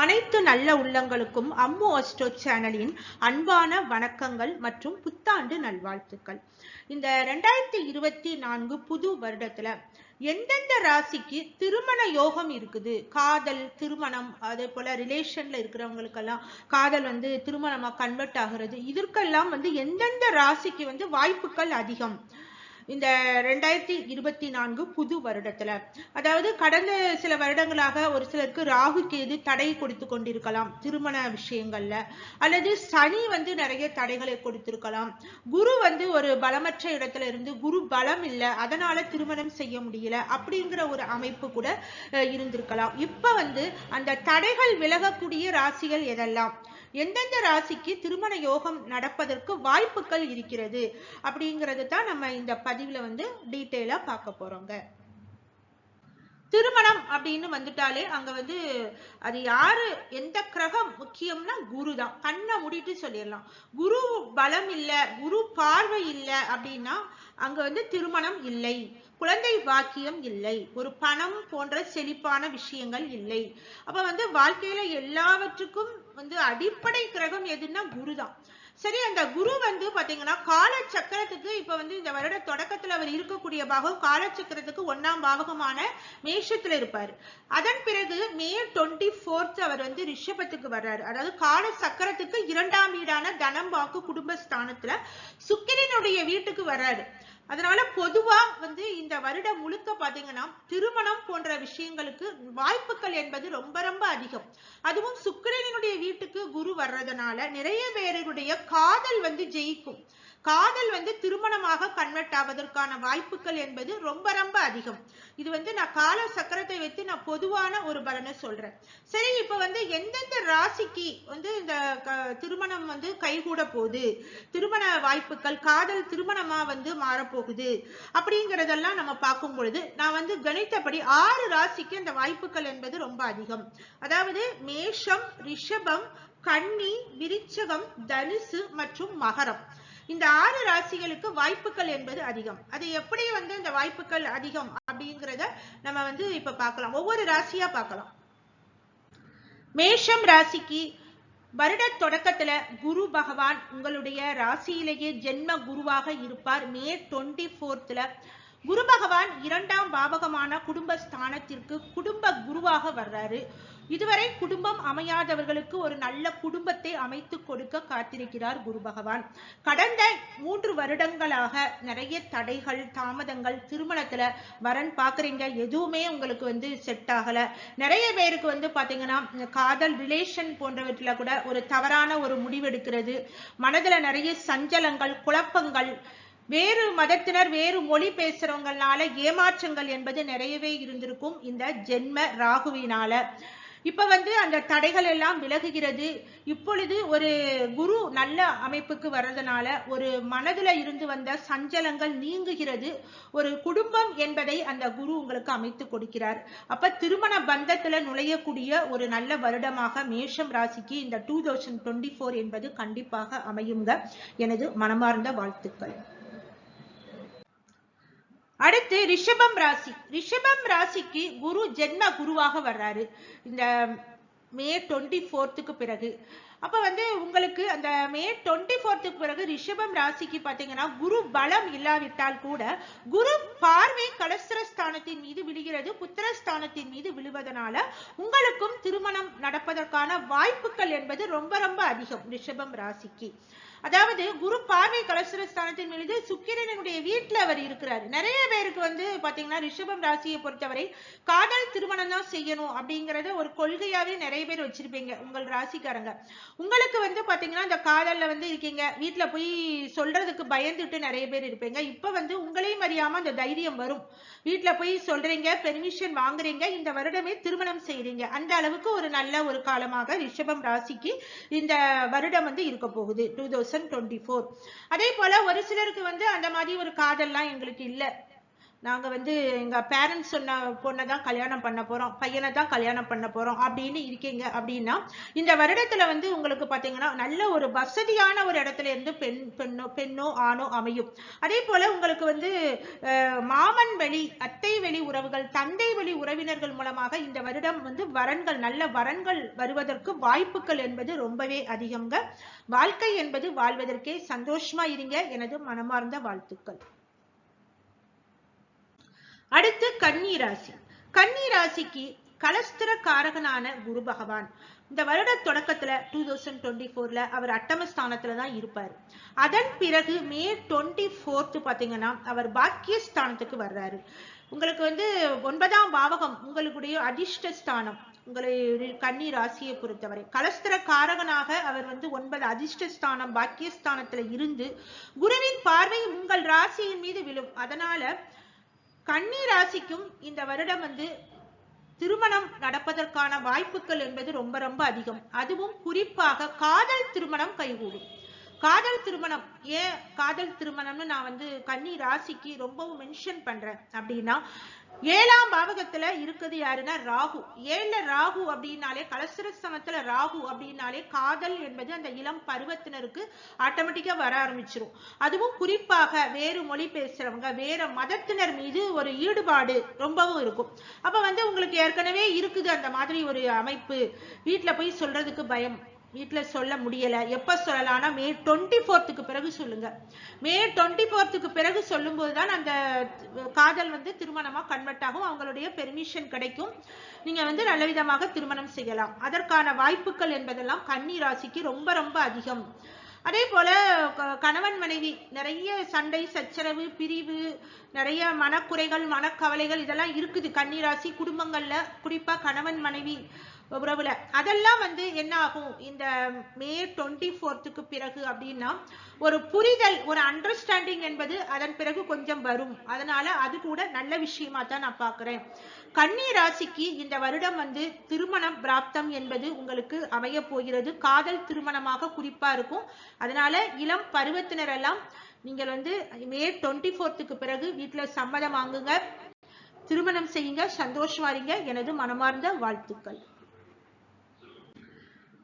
அனைத்து நல்ல உள்ளங்களுக்கும் அம்மு அஸ்ட்ரோ சேனலின் அன்பான வணக்கங்கள் மற்றும் புத்தாண்டு நல்வாழ்த்துக்கள். இந்த ரெண்டாயிரத்தி இருபத்தி நான்கு புது வருடத்துல எந்தெந்த ராசிக்கு திருமண யோகம் இருக்குது? காதல் திருமணம் அதே போல ரிலேஷன்ல இருக்கிறவங்களுக்கெல்லாம் காதல் வந்து திருமணமா கன்வெர்ட் ஆகிறது இதற்கெல்லாம் வந்து எந்தெந்த ராசிக்கு வந்து வாய்ப்புகள் அதிகம்? இந்த ரெண்டாயிரத்தி இருபத்தி நான்கு புது வருடத்துல. அதாவது கடந்த சில வருடங்களாக ஒரு சிலருக்கு ராகு கேது தடை கொடுத்து கொண்டிருக்கலாம் திருமண விஷயங்கள்ல. அல்லது சனி வந்து நிறைய தடைகளை கொடுத்திருக்கலாம். குரு வந்து ஒரு பலமற்ற இடத்துல இருந்து குரு பலம் இல்லை அதனால திருமணம் செய்ய முடியல அப்படிங்கிற ஒரு அமைப்பு கூட அஹ், இருந்திருக்கலாம். இப்ப வந்து அந்த தடைகள் விலகக்கூடிய ராசிகள் எதெல்லாம்? எந்தெந்த ராசிக்கு திருமண யோகம் நடப்பதற்கு வாய்ப்புகள் இருக்கிறது அப்படிங்கறது தான் நம்ம இந்த பதிவுல வந்து டீட்டெயிலா பார்க்க போறோங்க. திருமணம் அப்படின்னு வந்துட்டாலே அங்க வந்து அது யாரு எந்த கிரகம் முக்கியம்னா குரு தான் கண்ணை மூடிட்டு சொல்லிடலாம். குரு பலம் இல்ல குரு பார்வை இல்ல அப்படின்னா அங்க வந்து திருமணம் இல்லை. குழந்தை பாக்கியம் இல்லை. ஒரு பணம் போன்ற செழிப்பான விஷயங்கள் இல்லை. அப்ப வந்து வாழ்க்கையில எல்லாவற்றுக்கும் வந்து அடிப்படை கிரகம் எதுன்னா குரு தான் சரி அந்த குரு வந்து பாத்தீங்கன்னா கால சக்கரத்துக்கு இப்ப வந்து இந்த வருட தொடக்கத்துல அவர் இருக்கக்கூடிய பாகம் கால சக்கரத்துக்கு ஒன்னாம் பாகமான மேஷத்துல இருப்பாரு. அதன் பிறகு மே டுவெண்ட்டி ஃபோர்த் அவர் வந்து ரிஷபத்துக்கு வர்றாரு. அதாவது கால சக்கரத்துக்கு இரண்டாம் வீடான தனம் வாக்கு குடும்பஸ்தானத்துல சுக்கிரனுடைய வீட்டுக்கு வர்றாரு. அதனால பொதுவா வந்து இந்த வருடம் முழுக்க பாத்தீங்கன்னா திருமணம் போன்ற விஷயங்களுக்கு வாய்ப்புகள் என்பது ரொம்ப ரொம்ப அதிகம். அதுவும் சுக்கிரனுடைய வீட்டுக்கு குரு வர்றதுனால நிறைய பேருடைய காதல் வந்து ஜெயிக்கும். காதல் வந்து திருமணமாக கன்வெர்ட் ஆவதற்கான வாய்ப்புகள் என்பது ரொம்ப ரொம்ப அதிகம். இது வந்து நான் கால சக்கரத்தை வைத்து நான் பொதுவான ஒரு பலனை சொல்றேன். சரி இப்ப வந்து எந்தெந்த ராசிக்கு வந்து இந்த க- திருமணம் வந்து கைகூட போகுது? திருமண வாய்ப்புகள் காதல் திருமணமா வந்து மாறப்போகுது? அப்படிங்கறதெல்லாம் நம்ம பார்க்கும் பொழுது நான் வந்து கணித்தபடி ஆறு ராசிக்கு அந்த வாய்ப்புகள் என்பது ரொம்ப அதிகம். அதாவது மேஷம் ரிஷபம் கன்னி விருச்சகம் தனுசு மற்றும் மகரம். இந்த ஆறு ராசிகளுக்கு வாய்ப்புகள் என்பது அதிகம். அது எப்படி வந்து இந்த வாய்ப்புகள் அதிகம் அப்படிங்கறத நம்ம வந்து இப்ப பார்க்கலாம். ஒவ்வொரு ராசியா பார்க்கலாம். மேஷம் ராசிக்கு வருட தொடக்கத்துல குரு பகவான் உங்களுடைய ராசியிலேயே ஜென்ம குருவாக இருப்பார். மே டுவெண்ட்டி ஃபோர்த்ல குரு பகவான் இரண்டாம் பாவகமான குடும்ப ஸ்தானத்திற்கு குடும்ப குருவாக வர்றாரு. இதுவரை குடும்பம் அமையாதவர்களுக்கு ஒரு நல்ல குடும்பத்தை அமைத்து கொடுக்க காத்திருக்கிறார் குரு பகவான் கடந்த மூன்று வருடங்களாக நிறைய தடைகள் தாமதங்கள் திருமணத்துல வரன் பாக்குறீங்க எதுவுமே உங்களுக்கு வந்து செட் ஆகல. நிறைய பேருக்கு வந்து பாத்தீங்கன்னா காதல் ரிலேஷன் போன்றவற்றில கூட ஒரு தவறான ஒரு முடிவெடுக்கிறது. மனதுல நிறைய சஞ்சலங்கள் குழப்பங்கள் வேறு மதத்தினர் வேறு மொழி பேசுறவங்கனால ஏமாற்றங்கள் என்பது நிறையவே இருந்திருக்கும் இந்த ஜென்ம ராகுவினால. இப்ப வந்து அந்த தடைகள் எல்லாம் விலகுகிறது. இப்பொழுது ஒரு குரு நல்ல அமைப்புக்கு வர்றதுனால ஒரு மனதுல இருந்து வந்த சஞ்சலங்கள் நீங்குகிறது. ஒரு குடும்பம் என்பதை அந்த குரு உங்களுக்கு அமைத்து கொடுக்கிறார். அப்ப திருமண பந்தத்துல நுழையக்கூடிய ஒரு நல்ல வருடமாக மேஷம் ராசிக்கு இந்த டூ தௌசண்ட் டுவெண்ட்டி ஃபோர் என்பது கண்டிப்பாக அமையுங்க. எனது மனமார்ந்த வாழ்த்துக்கள். அடுத்து ரிஷபம் ராசி. ரிஷபம் ராசிக்கு குரு ஜென்ம குருவாக வர்றாரு. இந்த மே டுவெண்ட்டி ஃபோர்த்துக்கு பிறகு. அப்ப வந்து உங்களுக்கு அந்த மே டுவெண்ட்டி ஃபோர்த்துக்கு பிறகு ரிஷபம் ராசிக்கு பாத்தீங்கன்னா குரு பலம் இல்லாவிட்டால் கூட குரு பார்வை கலஸ்திரஸ்தானத்தின் மீது விழுகிறது. புத்திரஸ்தானத்தின் மீது விழுவதனால உங்களுக்கும் திருமணம் நடப்பதற்கான வாய்ப்புகள் என்பது ரொம்ப ரொம்ப அதிகம் ரிஷபம் ராசிக்கு. அதாவது குரு பார்வை கலசுரஸ்தானத்தின் மீது சுக்கிரனுடைய வீட்டுல அவர் இருக்கிறார். நிறைய பேருக்கு வந்து பாத்தீங்கன்னா ரிஷபம் ராசியை பொறுத்தவரை காதல் திருமணம் தான் செய்யணும் அப்படிங்கறத ஒரு கொள்கையாவே நிறைய பேர் வச்சிருப்பீங்க உங்கள் ராசிக்காரங்க. உங்களுக்கு வந்து பாத்தீங்கன்னா இந்த காதல்ல வந்து இருக்கீங்க வீட்டுல போய் சொல்றதுக்கு பயந்துட்டு நிறைய பேர் இருப்பீங்க. இப்ப வந்து உங்களையும் அறியாம அந்த தைரியம் வரும். வீட்டுல போய் சொல்றீங்க பெர்மிஷன் வாங்குறீங்க இந்த வருடமே திருமணம் செய்றீங்க. அந்த அளவுக்கு ஒரு நல்ல ஒரு காலமாக ரிஷபம் ராசிக்கு இந்த வருடம் வந்து இருக்க போகுது. டூ தௌசண்ட் டுவெண்ட்டி ஃபோர் அதே போல ஒரு சிலருக்கு வந்து அந்த மாதிரி ஒரு காதல்லாம் எங்களுக்கு இல்ல. நாங்க வந்து எங்க பேரண்ட்ஸ் சொன்ன பொண்ணை தான் கல்யாணம் பண்ண போறோம். பையனை தான் கல்யாணம் பண்ண போறோம் அப்படின்னு இருக்கீங்க அப்படின்னா இந்த வருடத்துல வந்து உங்களுக்கு பார்த்தீங்கன்னா நல்ல ஒரு வசதியான ஒரு இடத்துல இருந்து பெண் பெண்ணோ பெண்ணோ ஆணோ அமையும். அதே போல உங்களுக்கு வந்து அஹ், மாமன் வழி அத்தை வழி உறவுகள் தந்தை வழி உறவினர்கள் மூலமாக இந்த வருடம் வந்து வரன்கள் நல்ல வரன்கள் வருவதற்கு வாய்ப்புகள் என்பது ரொம்பவே அதிகங்க. வாழ்க்கை என்பது வாழ்வதற்கே சந்தோஷமா இருங்க. எனது மனமார்ந்த வாழ்த்துக்கள். அடுத்து கன்னி ராசி கன்னி ராசிக்கு கலஸ்திர காரகனான குரு பகவான். இந்த வருட தொடக்கத்துல டூ தௌசண்ட் டுவெண்ட்டி ஃபோர்ல அவர் அட்டமஸ்தானத்துல தான் இருப்பார். அதன் பிறகு மே டுவெண்ட்டி ஃபோர்த்து பாத்தீங்கன்னா அவர் பாக்கியஸ்தானத்துக்கு வர்றாரு. உங்களுக்கு வந்து ஒன்பதாம் பாவகம் உங்களுடைய அதிர்ஷ்ட ஸ்தானம் உங்களை கன்னி ராசியை பொறுத்தவரை. கலஸ்திர காரகனாக அவர் வந்து ஒன்பது அதிர்ஷ்ட ஸ்தானம் பாக்கியஸ்தானத்துல இருந்து குருவின் பார்வை உங்கள் ராசியின் மீது விழும். அதனால கன்னி ராசிக்கும் இந்த வருடம் வந்து திருமணம் நடப்பதற்கான வாய்ப்புகள் என்பது ரொம்ப ரொம்ப அதிகம். அதுவும் குறிப்பாக காதல் திருமணம் கைகூடும். காதல் திருமணம் ஏன் காதல் திருமணம்னு நான் வந்து கன்னி ராசிக்கு ரொம்பவும் மென்ஷன் பண்றேன் அப்படின்னா ஏழாம் பாவகத்துல இருக்குது யாருன்னா ராகு. ஏழுல ராகு அப்படின்னாலே கலசரஸ்தமத்துல ராகு அப்படின்னாலே காதல் என்பது அந்த இளம் பருவத்தினருக்கு ஆட்டோமேட்டிக்கா வர ஆரம்பிச்சிரும். அதுவும் குறிப்பாக வேறு மொழி பேசுறவங்க வேற மதத்தினர் மீது ஒரு ஈடுபாடு ரொம்பவும் இருக்கும். அப்ப வந்து உங்களுக்கு ஏற்கனவே இருக்குது அந்த மாதிரி ஒரு அமைப்பு. வீட்டுல போய் சொல்றதுக்கு பயம். வீட்டில் சொல்ல முடியல. எப்ப சொல்லலாம்னா மே டுவெண்ட்டி ஃபோர்த்துக்கு பிறகு சொல்லுங்க. மே டுவெண்ட்டி ஃபோர்த்துக்கு பிறகு சொல்லும்போது தான் அந்த காதல் வந்து திருமணமா கன்வெர்ட் ஆகும். அவங்களுடைய பெர்மிஷன் கிடைக்கும். நீங்க வந்து நல்ல விதமாக திருமணம் செய்யலாம். அதற்கான வாய்ப்புகள் என்பதெல்லாம் கன்னி ராசிக்கு ரொம்ப ரொம்ப அதிகம். அதே போல க- கணவன் மனைவி நிறைய சண்டை சச்சரவு பிரிவு நிறைய மனக்குறைகள் மனக்கவலைகள் இதெல்லாம் இருக்குது கன்னிராசி குடும்பங்கள்ல. குறிப்பா கணவன் மனைவி உறவுல. அதெல்லாம் வந்து என்ன ஆகும் இந்த மே டுவெண்ட்டி ஃபோர்த்துக்கு பிறகு அப்படின்னா ஒரு புரிதல் ஒரு அண்டர்ஸ்டாண்டிங் என்பது அதன் பிறகு கொஞ்சம் வரும். அதனால அது கூட நல்ல விஷயமா தான் நான் பாக்குறேன் கன்னி ராசிக்கு இந்த வருடம் வந்து திருமணம் பிராப்தம் என்பது உங்களுக்கு அமைய போகிறது. காதல் திருமணமாக குறிப்பா இருக்கும். அதனால இளம் பருவத்தினர் எல்லாம் நீங்கள் வந்து மே டுவெண்ட்டி ஃபோர்த்துக்கு பிறகு வீட்டுல சம்மதம் வாங்குங்க. திருமணம் செய்யுங்க சந்தோஷமா இருங்க. எனது மனமார்ந்த வாழ்த்துக்கள்.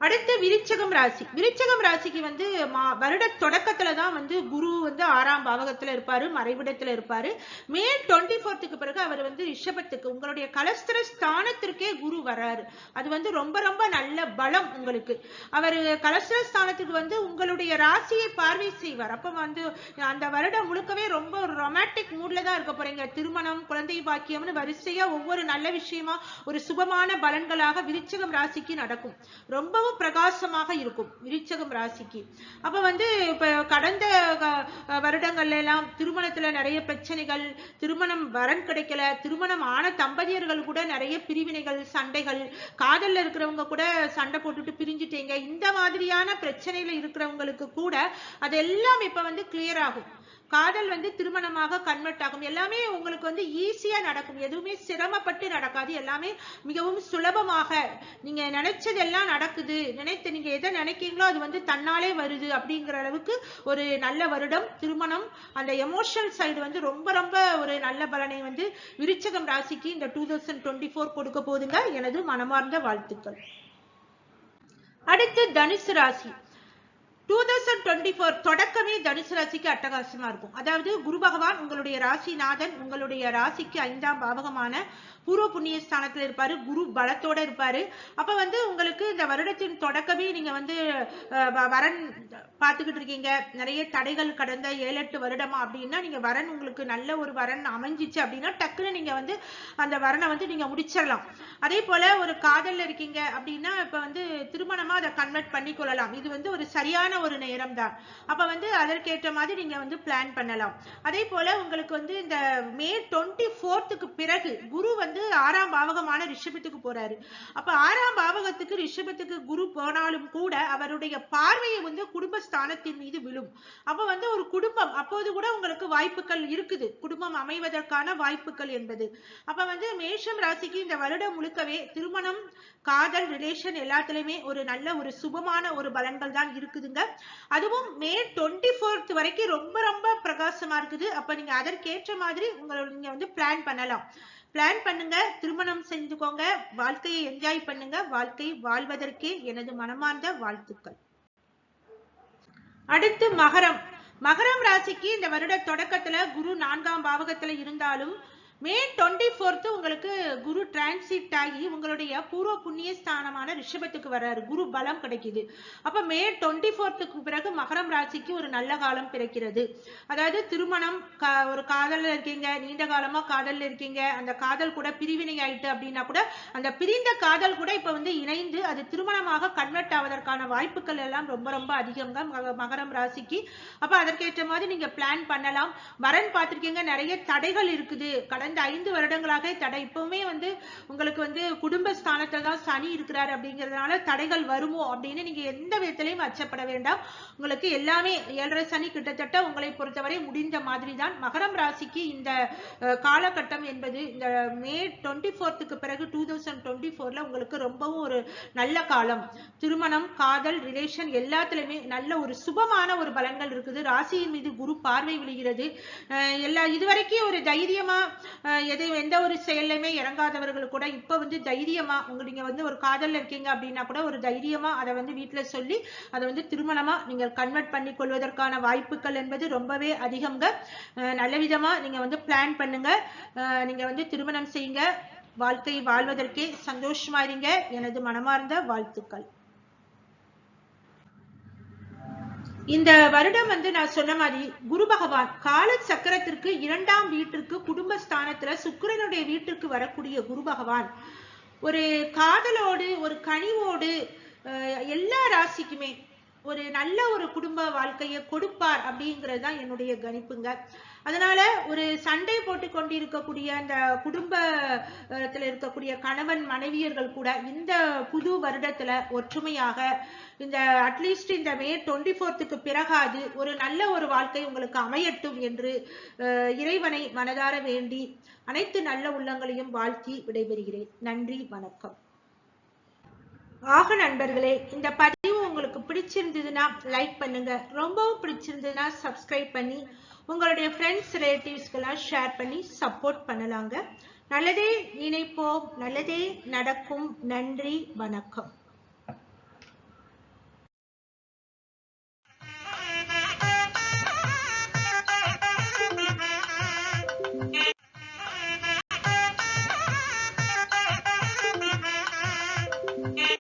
அடுத்து விருச்சகம் ராசி. விருச்சகம் ராசிக்கு வந்து மா- வருட தொடக்கத்துல தான் வந்து குரு வந்து ஆறாம் பாவகத்துல இருப்பாரு மறைவிடத்துல இருப்பாரு. மே டுவெண்ட்டி ஃபோர்த்துக்கு பிறகு அவர் வந்து ரிஷபத்துக்கு உங்களுடைய கலஸ்திர ஸ்தானத்திற்கே குரு வராரு. அது வந்து ரொம்ப ரொம்ப நல்ல பலம் உங்களுக்கு. அவர் கலஸ்திர ஸ்தானத்துக்கு வந்து உங்களுடைய ராசியை பார்வை செய்வார். அப்ப வந்து அந்த வருடம் முழுக்கவே ரொம்ப ரொமாட்டிக் மூட்ல தான் இருக்க போறீங்க. திருமணம் குழந்தை பாக்கியம்னு வரிசையா ஒவ்வொரு நல்ல விஷயமா ஒரு சுபமான பலன்களாக விருச்சகம் ராசிக்கு நடக்கும். ரொம்பவும் பிரகாசமாக இருக்கும் விருச்சகம் ராசிக்கு. அப்ப வந்து இப்ப கடந்த வருடங்கள்ல எல்லாம் திருமணத்துல நிறைய பிரச்சனைகள் திருமணம் வரன் கிடைக்கல திருமணம் ஆன தம்பதியர்கள் கூட நிறைய பிரிவினைகள் சண்டைகள் காதல்ல இருக்கிறவங்க கூட சண்டை போட்டுட்டு பிரிஞ்சுட்டீங்க. இந்த மாதிரியான பிரச்சனையில இருக்கிறவங்களுக்கு கூட அதெல்லாம் இப்ப வந்து கிளியர் ஆகும். காதல் வந்து திருமணமாக கன்வெர்ட் ஆகும். எல்லாமே உங்களுக்கு வந்து ஈஸியா நடக்கும். எதுவுமே சிரமப்பட்டு நடக்காது. எல்லாமே மிகவும் சுலபமாக. நீங்க நினைச்சதெல்லாம் நடக்குது. நினைத்து நீங்க எதை நினைக்கிறீங்களோ அது வந்து தன்னாலே வருது அப்படிங்கிற அளவுக்கு ஒரு நல்ல வருடம் திருமணம் அந்த எமோஷனல் சைடு வந்து ரொம்ப ரொம்ப ஒரு நல்ல பலனை வந்து விருச்சகம் ராசிக்கு இந்த டூ தௌசண்ட் டுவெண்ட்டி ஃபோர் கொடுக்க போதுங்க. எனது மனமார்ந்த வாழ்த்துக்கள். அடுத்து தனுசு ராசி. டூ தௌசண்ட் டுவெண்ட்டி ஃபோர் தொடக்கமே தனுசு ராசிக்கு அட்டகாசமா இருக்கும். அதாவது குரு பகவான் உங்களுடைய ராசிநாதன் உங்களுடைய ராசிக்கு ஐந்தாம் பாவகமான பூர்வ புண்ணிய ஸ்தானத்துல இருப்பாரு. குரு பலத்தோட இருப்பாரு. அப்ப வந்து உங்களுக்கு இந்த வருடத்தின் தொடக்கமே நீங்க வந்து வரன் பார்த்துக்கிட்டு இருக்கீங்க. நிறைய தடைகள் கடந்த ஏழு எட்டு வருடமா அப்படின்னா நீங்க வரன் உங்களுக்கு நல்ல ஒரு வரன் அமைஞ்சிச்சு அப்படின்னா டக்குன்னு நீங்க வந்து அந்த வரனை வந்து நீங்க முடிச்சிடலாம். அதே போல ஒரு காதல்ல இருக்கீங்க அப்படின்னா இப்ப வந்து திருமணமா அதை கன்வெர்ட் பண்ணி கொள்ளலாம் இது வந்து ஒரு சரியான ஒரு நேரம் தான் அப்ப வந்து அதற்கேற்ற மாதிரி நீங்க வந்து பிளான் பண்ணலாம். அதே போல உங்களுக்கு வந்து இந்த மே டுவெண்ட்டி ஃபோர்த்துக்கு பிறகு குரு வந்து ஆறாம் பாவகமான ரிஷபத்துக்கு போறாரு. அப்ப ஆறாம் பாவகத்துக்கு ரிஷபத்துக்கு குரு போனாலும் கூட அவருடைய பார்வையை வந்து குடும்பஸ்தானத்தின் மீது விழும். அப்ப வந்து ஒரு குடும்பம் அப்போது கூட உங்களுக்கு வாய்ப்புகள் இருக்குது. குடும்பம் அமைவதற்கான வாய்ப்புகள் என்பது. அப்ப வந்து மேஷம் ராசிக்கு இந்த வருடம் முழுக்கவே திருமணம் காதல் ரிலேஷன் எல்லாத்துலயுமே ஒரு நல்ல ஒரு சுபமான ஒரு பலன்கள் தான் இருக்குதுங்க. அதுவும் மே டுவெண்ட்டி ஃபோர்த் வரைக்கும் ரொம்ப ரொம்ப பிரகாசமா இருக்குது. அப்ப நீங்க அதற்கேற்ற மாதிரி உங்களை நீங்க வந்து பிளான் பண்ணலாம். பிளான் பண்ணுங்க திருமணம் செஞ்சுக்கோங்க வாழ்க்கையை என்ஜாய் பண்ணுங்க வாழ்க்கை வாழ்வதற்கே எனது மனமார்ந்த வாழ்த்துக்கள். அடுத்து மகரம். மகரம் ராசிக்கு இந்த வருட தொடக்கத்துல குரு நான்காம் பாவகத்துல இருந்தாலும் மே டுவெண்ட்டி ஃபோர்த்து உங்களுக்கு குரு டிரான்சிட் ஆகி உங்களுடைய பூர்வ புண்ணிய ஸ்தானமான ரிஷபத்துக்கு வர்றாரு. குரு பலம் கிடைக்குது. அப்போ மே டுவெண்ட்டி ஃபோர்த்துக்கு பிறகு மகரம் ராசிக்கு ஒரு நல்ல காலம் பிறக்கிறது. அதாவது திருமணம் ஒரு காதலில் இருக்கீங்க நீண்ட காலமா காதலில் இருக்கீங்க அந்த காதல் கூட பிரிவினை ஆயிட்டு அப்படின்னா கூட அந்த பிரிந்த காதல் கூட இப்போ வந்து இணைந்து அது திருமணமாக கன்வெர்ட் ஆவதற்கான வாய்ப்புகள் எல்லாம் ரொம்ப ரொம்ப அதிகங்க மகரம் ராசிக்கு. அப்ப அதற்கேற்ற மாதிரி நீங்க பிளான் பண்ணலாம். வரன் பார்த்திருக்கீங்க நிறைய தடைகள் இருக்குது. கடன் கடந்த ஐந்து வருடங்களாக தடை. இப்பவுமே வந்து உங்களுக்கு வந்து குடும்ப ஸ்தானத்துல தான் சனி இருக்கிறார் அப்படிங்கிறதுனால தடைகள் வருமோ அப்படின்னு நீங்க எந்த விதத்திலையும் அச்சப்பட வேண்டாம். உங்களுக்கு எல்லாமே ஏழரை சனி கிட்டத்தட்ட உங்களை பொறுத்தவரை முடிந்த மாதிரி தான் மகரம் ராசிக்கு இந்த காலகட்டம் என்பது இந்த மே டுவெண்ட்டி ஃபோர்த்துக்கு பிறகு டூ தௌசண்ட் டுவெண்ட்டி ஃபோர்ல உங்களுக்கு ரொம்பவும் ஒரு நல்ல காலம். திருமணம் காதல் ரிலேஷன் எல்லாத்துலயுமே நல்ல ஒரு சுபமான ஒரு பலன்கள் இருக்குது. ராசியின் மீது குரு பார்வை விழுகிறது. எல்லா இதுவரைக்கும் ஒரு தைரியமா எது எந்த ஒரு செயல்லையுமே இறங்காதவர்கள் கூட இப்ப வந்து தைரியமா உங்க நீங்க வந்து ஒரு காதல்ல இருக்கீங்க அப்படின்னா கூட ஒரு தைரியமா அதை வந்து வீட்டுல சொல்லி அதை வந்து திருமணமா நீங்க கன்வெர்ட் பண்ணி கொள்வதற்கான வாய்ப்புகள் என்பது ரொம்பவே அதிகம்ங்க. நல்ல விதமா நீங்க வந்து பிளான் பண்ணுங்க. நீங்க வந்து திருமணம் செய்யுங்க. வாழ்க்கை வாழ்வதற்கே சந்தோஷமா இருங்க. எனது மனமார்ந்த வாழ்த்துக்கள். இந்த வருடம் வந்து நான் சொன்ன மாதிரி குரு பகவான் கால சக்கரத்திற்கு இரண்டாம் வீட்டிற்கு குடும்பஸ்தானத்துல சுக்கிரனுடைய வீட்டிற்கு வரக்கூடிய குரு பகவான். ஒரு காதலோடு ஒரு கனிவோடு எல்லா ராசிக்குமே ஒரு நல்ல ஒரு குடும்ப வாழ்க்கையை கொடுப்பார் அப்படிங்கிறது தான் என்னுடைய கணிப்புங்க. அதனால ஒரு சண்டை போட்டு கொண்டிருக்கக்கூடிய அந்த குடும்பத்தில் இருக்கக்கூடிய கணவன் மனைவியர்கள் கூட இந்த புது வருடத்துல ஒற்றுமையாக இந்த அட்லீஸ்ட் இந்த மே டுவெண்ட்டி ஃபோர்த்துக்கு பிறகாது ஒரு நல்ல ஒரு வாழ்க்கை உங்களுக்கு அமையட்டும் என்று இறைவனை மனதார வேண்டி அனைத்து நல்ல உள்ளங்களையும் வாழ்த்தி விடைபெறுகிறேன். நன்றி வணக்கம். ஆக நண்பர்களே இந்த பதிவு உங்களுக்கு பிடிச்சிருந்ததுன்னா லைக் பண்ணுங்க. ரொம்பவும் பிடிச்சிருந்ததுன்னா சப்ஸ்கிரைப் பண்ணி உங்களுடைய ஃப்ரெண்ட்ஸ் ரிலேட்டிவ்ஸ்க்கெல்லாம் ஷேர் பண்ணி சப்போர்ட் பண்ணலாங்க. நல்லதே நினைப்போம். நல்லதே நடக்கும். நன்றி. வணக்கம்.